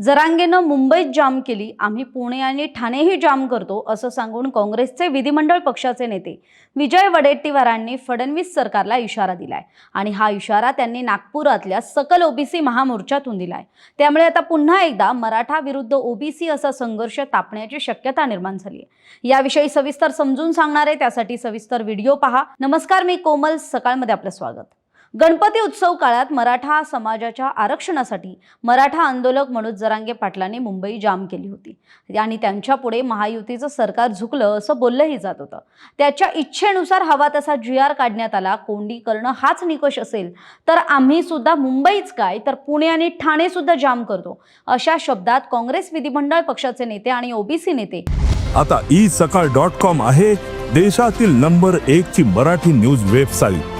जरांगेनं मुंबईत जाम केली आम्ही पुणे आणि ठाणेही जाम करतो असं सांगून काँग्रेसचे विधिमंडळ पक्षाचे नेते विजय वडेट्टीवारांनी फडणवीस सरकारला इशारा दिलाय. आणि हा इशारा त्यांनी नागपुरातल्या सकल ओबीसी महामोर्चातून दिलाय. त्यामुळे आता पुन्हा एकदा मराठा विरुद्ध ओबीसी असा संघर्ष तापण्याची शक्यता निर्माण झाली आहे याविषयी सविस्तर समजून सांगणार आहे त्यासाठी सविस्तर व्हिडिओ पहा. नमस्कार मी कोमल. सकाळमध्ये आपलं स्वागत. गणपती उत्सव काळात मराठा समाजाच्या आरक्षणासाठी मराठा आंदोलक मनोज जरांगे पाटलांनी मुंबई जाम केली होती. आणि त्यांच्या पुढे महायुतीचं सरकार झुकलं असं बोललंही जात होतं. त्याच्या इच्छेनुसार हवा तसा जी आर काढण्यात आला. कोंडी करणं हाच निकष असेल तर आम्ही सुद्धा मुंबईच काय? तर पुणे आणि ठाणे सुद्धा जाम करतो. अशा शब्दात काँग्रेस विधिमंडळ पक्षाचे नेते आणि ओबीसी नेते आता ई सकाळ डॉट कॉम आहे देशातील नंबर एक ची मराठी न्यूज वेबसाईट.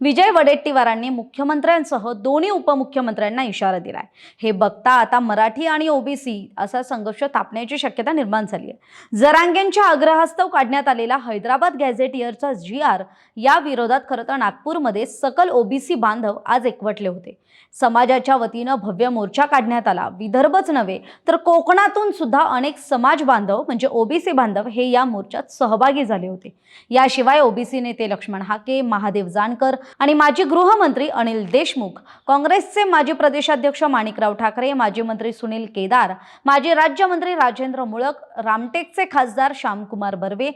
विजय वडेट्टीवारांनी मुख्यमंत्र्यांसह दोन्ही उपमुख्यमंत्र्यांना इशारा दिलाय. हे बघता आता मराठी आणि ओबीसी असा संघर्ष तापण्याची शक्यता निर्माण झाली आहे. जरांगेंच्या आग्रहास्तव काढण्यात आलेला हैदराबाद गॅझेटियरचा जी आर या विरोधात खरं तर नागपूरमध्ये सकल ओबीसी बांधव आज एकवटले होते. समाजाच्या वतीनं भव्य मोर्चा काढण्यात आला. विदर्भच नव्हे तर कोकणातून सुद्धा अनेक समाज बांधव म्हणजे ओबीसी बांधव हे या मोर्चात सहभागी झाले होते. याशिवाय ओबीसी नेते लक्ष्मण हाके महादेव जानकर आणि माजी गृहमंत्री अनिल देशमुख काँग्रेसचे माजी प्रदेशाध्यक्ष माणिकराव ठाकरे माजी मंत्री सुनील केदार माजी राज्यमंत्री राजेंद्र मुळक रामटेकचे खासदार श्यामकुमार बर्वे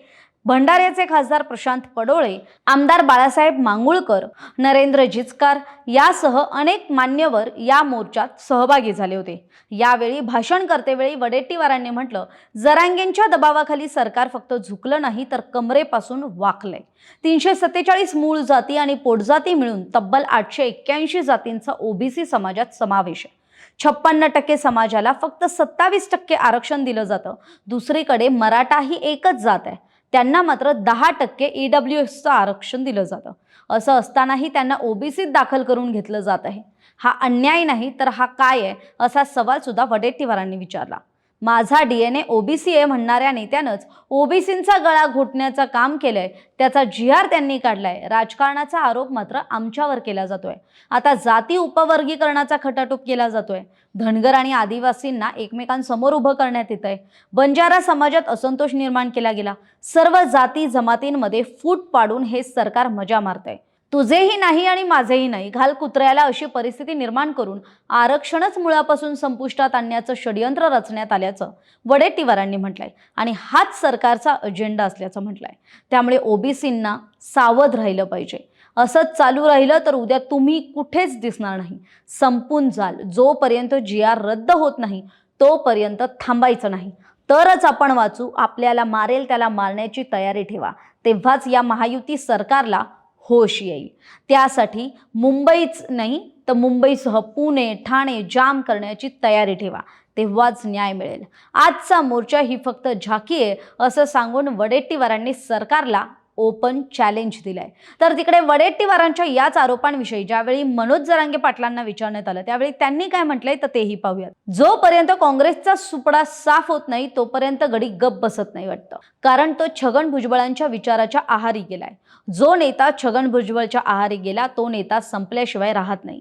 भंडाऱ्याचे खासदार प्रशांत पडोळे आमदार बाळासाहेब मांगुळकर नरेंद्र जिचकार यासह अनेक मान्यवर या मोर्चात सहभागी झाले होते. यावेळी भाषण करतेवेळी वडेट्टीवारांनी म्हटलं जरांगेंच्या दबावाखाली सरकार फक्त झुकलं नाही तर कमरेपासून वाकलंय. तीनशे सत्तेचाळीस मूळ जाती आणि पोटजाती मिळून तब्बल आठशे एक्क्याऐंशी जातींचा ओबीसी समाजात समावेश आहे. छप्पन्न टक्के समाजाला फक्त सत्तावीस टक्के आरक्षण दिलं जातं. दुसरीकडे मराठा ही एकच जात आहे. त्यांना मात्र दहा टक्के ई डब्ल्यू एसचं आरक्षण दिलं जातं. असं असतानाही त्यांना ओबीसीत दाखल करून घेतलं जात आहे. हा अन्याय नाही तर हा काय आहे? असा सवाल सुद्धा वडेट्टीवारांनी विचारला. माझा डी एन ए ओबीसी आहे म्हणणाऱ्या नेत्यानंच ओबीसींचा गळा घोटण्याचं काम केलंय त्याचा जी आर त्यांनी काढलाय. राजकारणाचा आरोप मात्र आमच्यावर केला जातोय. आता जाती उपवर्गीकरणाचा खटाटोप केला जातोय. धनगर आणि आदिवासींना एकमेकांसमोर उभं करण्यात येत आहे बंजारा समाजात असंतोष निर्माण केला गेला. सर्व जाती जमातींमध्ये फूट पाडून हे सरकार मजा मारतंय. तुझेही नाही आणि माझेही नाही. घाल कुत्र्याला अशी परिस्थिती निर्माण करून आरक्षणच मुळापासून संपुष्टात आणण्याचं षडयंत्र रचण्यात आल्याचं वडेट्टीवारांनी म्हटलंय आणि हाच सरकारचा अजेंडा असल्याचं म्हटलंय. त्यामुळे ओबीसींना सावध राहिलं पाहिजे. असंच चालू राहिलं तर उद्या तुम्ही कुठेच दिसणार नाही. संपून जाल. जोपर्यंत जी आर रद्द होत नाही तोपर्यंत थांबायचं नाही. तरच आपण वाचू. आपल्याला मारेल त्याला मारण्याची तयारी ठेवा. तेव्हाच या महायुती सरकारला होश येईल. त्यासाठी मुंबईच नाही तर मुंबईसह पुणे ठाणे जाम करण्याची तयारी ठेवा. तेव्हाच न्याय मिळेल. आजचा मोर्चा ही फक्त झाकी आहे असं सांगून वडेट्टीवारांनी सरकारला ओपन चॅलेंज दिलाय. तर तिकडे वडेट्टीवारांच्या याच आरोपांविषयी ज्यावेळी मनोज जरांगे पाटलांना विचारण्यात आलं त्यावेळी त्यांनी काय म्हटलंय तर तेही पाहूयात. जोपर्यंत काँग्रेसचा सुपडा साफ होत नाही तोपर्यंत गडी गप बसत नाही वाटतं. कारण तो छगन भुजबळांच्या विचाराच्या आहारी गेलाय. जो नेता छगन भुजबळच्या आहारी गेला तो नेता संपल्याशिवाय राहत नाही.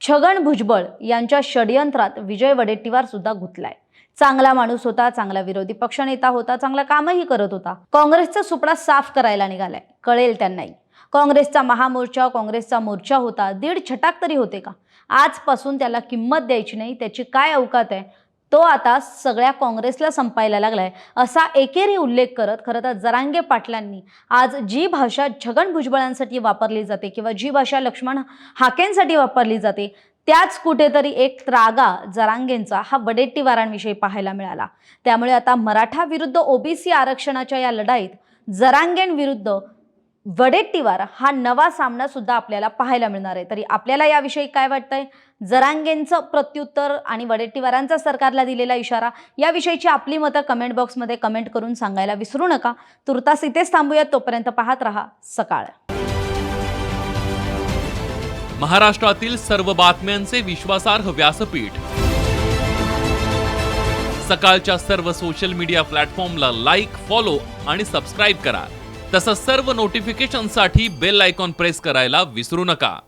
छगन भुजबळ यांच्या षडयंत्रात विजय वडेट्टीवार सुद्धा गुंतलाय. चांगला माणूस होता चांगला विरोधी पक्षनेता होता चांगला कामही करत होता. काँग्रेसचा सुपडा साफ करायला निघालाय. कळेल त्यांनाही. काँग्रेसचा महामोर्चा काँग्रेसचा मोर्चा होता. दीड छटाक तरी होते का? आजपासून त्याला किंमत द्यायची नाही त्याची काय अवकात आहे? तो आता सगळ्या काँग्रेसला संपायला लागलाय असा एकेरी उल्लेख करत खरं तर जरांगे पाटलांनी आज जी भाषा छगन भुजबळांसाठी वापरली जाते किंवा जी भाषा लक्ष्मण हाकेंसाठी वापरली जाते त्याच कुठेतरी एक त्रागा जरांगेंचा हा वडेट्टीवारांविषयी पाहायला मिळाला. त्यामुळे आता मराठा विरुद्ध ओबीसी आरक्षणाच्या या लढाईत जरांगेंविरुद्ध वडेट्टीवार हा नवा सामना सुद्धा आपल्याला पाहायला मिळणार आहे. तरी आपल्याला याविषयी काय वाटतंय? जरांगेंचं प्रत्युत्तर आणि वडेट्टीवारांचा सरकारला दिलेला इशारा याविषयीची आपली मतं कमेंट बॉक्समध्ये कमेंट करून सांगायला विसरू नका. तुर्तास इथेच थांबूयात. तोपर्यंत पाहत रहा सकाळ. महाराष्ट्रातील सर्व बातम्यांचे विश्वासार्ह व्यासपीठ. सकाळच्या सर्व सोशल मीडिया प्लॅटफॉर्मला लाईक फॉलो आणि सबस्क्राईब करा. तसंच सर्व नोटिफिकेशनसाठी बेल आयकॉन प्रेस करायला विसरू नका.